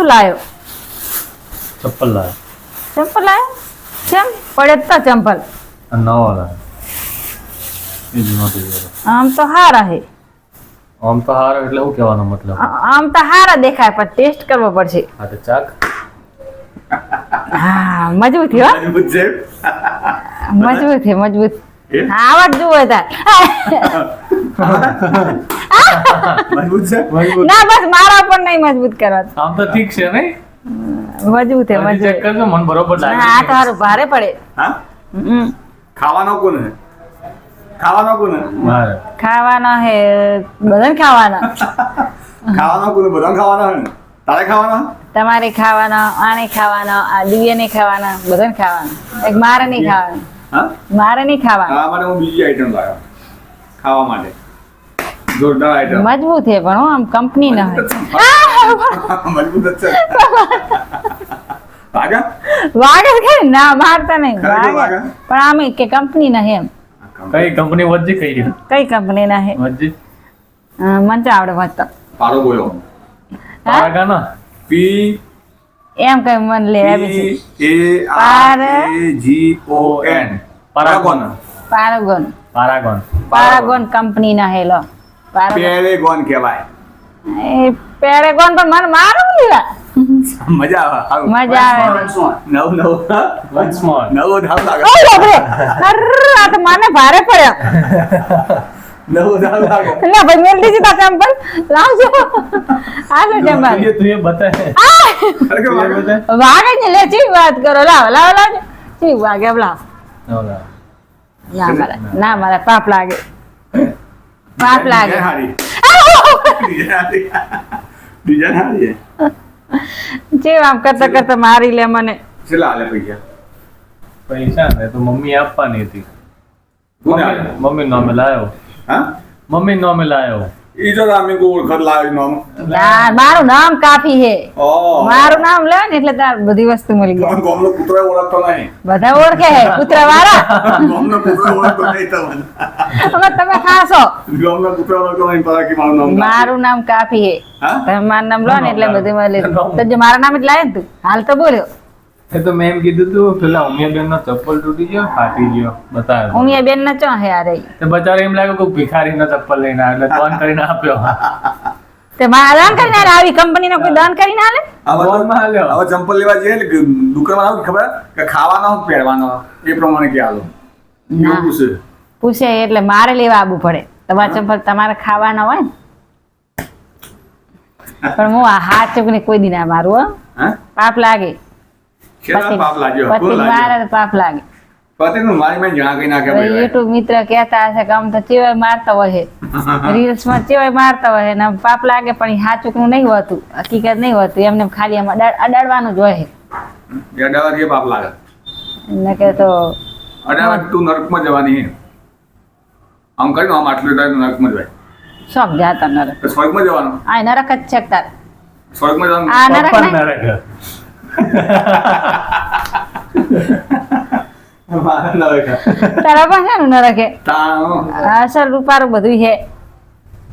શું લાયો? ચપ્પલ લાવ્યો ચંપલ લાયો? કેમ? પડે તો ચંપલ. નવો લાવ્યો આમ તો હારા હે. આમ તો હારો એટલે શું કહેવાનો મતલબ? આમ તો હારા દેખાય પણ ટેસ્ટ કરવો પડશે. હા તો ચાક હા મજબૂત હો. મજબૂત છે મજબૂત. હે? મજબૂત એ? હા આવા જ જુઓ તાર. મજબૂત છે? ના બસ મારા પણ નહીં મજબૂત કરવા. આમ તો ઠીક છે નહીં? મજબૂત હે હજી check કરજો મને બરોબર લાગે તો હારું ભારે પડે. હા? ખાવાનો કોને ખાવાનો કોને? મારે. ખાવાના હે બધાને ખાવાના. ખાવાનો કોને? બધા ખાવાના હોય તારે ખાવાના? તમારે ખાવાના આને ખાવાના આ દિવ્યને ખાવાના બધાને ખાવાના. એક મારે નહીં ખાવાના. હા? મારે નહીં ખાવા ખાવા માટે હું બીજી આઈટમ લાવ્યો. ખાવા માટે. જોરદાર આઈટમ મજબૂત છે પણ આમ કંપની ના મજબૂત. જ છે. વાગા વાગે કે ના? મારતા નહીં. વાગે? પણ આમ કે કંપની ના એમ. કઈ કંપની વચ્ચે કઈ કઈ કંપની ના હે વચ્ચે? મને તો આવડે વાંચતા પાડો બોલો. પારાગા ના પી એમ કઈ મન લે આવી છે. A R A G O N Paragon Paragon Paragon Paragon company ના હે પેરેગોન કહેવાય. એ પેરેગોન પણ મને મારું લેવા. મજા આવે મજા આવે. નવ નવ. વન્સ મોર નવું ધામ લાગે. બાપરે! આ તો મને ભારે પડ્યો. નવું ધામ લાગે. ભાઈ મેલ તા લાવજો. હાલો તું તું બતાય? બતાય. વાગે ને લે ચી વાત કરો? લાવ લાવ લાવ. ચી વાગે લાવ. ઓલા. ના મારે ના મારે પાપ લાગે પાપ લાગે ડિઝાઇન હારી. ડિઝાઇન હારી. ડિઝાઇન હારી છે. જે આમ કરતા કરતા મારી લે મને કેટલા આલે પૈસા પૈસા ને તો મમ્મી આપવાની હતી કોને મમ્મી આલે? મમ્મી નોમે લાયો હા મમ્મી નોમે લાયો ઈ આમી અમે કો ઓળખત લાવી નામ ના, મારું નામ કાફી હે. ઓ. મારું નામ લે ને એટલે તાર બધી વસ્તુ મળી ગઈ. ગોમનો કૂતરો ઓળખતો નહીં. બધા ઓળખે હે કૂતરા વાળા ગોમનો કૂતરો ઓળખતો નહીં તમને. હવે તમે ખાસો ગોમનો કૂતરો ઓળખતો નહીં પરા કે મારું નામ મારું નામ કાફી હે. હા? તમે મારું નામ લો ને એટલે બધું મળી. તો જે મારા નામ જ લાવે ને તું. હાલ તો બોલ્યો. એ તો મેં એમ કીધું તું પેલા ઉમિયા બેન નો ચપ્પલ તૂટી ગયો ફાટી ગયો. બતાવે ઉમિયા બેન ના ચો હે અરે તે બચારે એમ લાગ્યું કોઈ ભિખારી નો ચપ્પલ લઈને એટલે ફોન કરીને આપ્યો. તે મારા દાન કરીને આલે આવી કંપની નો કોઈ દાન કરીને આલે હવે ગોમમાં હવે ચંપલ લેવા જઈએ ને કે દુકાનમાં આવું ખબર કે ખાવાનો પહેરવાનો એ પ્રમાણે કે આલો પૂછે. પૂછે એટલે મારે લેવા આવવું પડે. તમારા ચંપલ તમારે ખાવાના હોય ને? પણ હું હાથ ચૂકને કોઈ દિન આ મારું હો? પાપ લાગે. પાપ લાગે. પતિનું મારી મેં જણા કઈ નાખે યુટ્યુબ મિત્ર કહેતા હશે કે આમ તો ચેવાય મારતા હોય રીલ્સમાં ચેવાય મારતા હોય ને પાપ લાગે પણ સાચું હાચુકનું નહીં હોતું હકીકત નહીં હોતું. એમને એમ ખાલી આમ અડાડવાનું જ હોય બે પાપ લાગે. ને કે તો અઢાર તું નરકમાં જવાની આમ કરીને આમ આટલું થાય નરકમાં જવાય. શોખ જાતા નરક. સ્વર્ગમાં જવાનું? આ નરક જ છે તાર. સ્વર્ગમાં જવાનું? આ નરક નરક. તારા પાસે છે ને નરક સર તાણો. રૂપારું બધું હે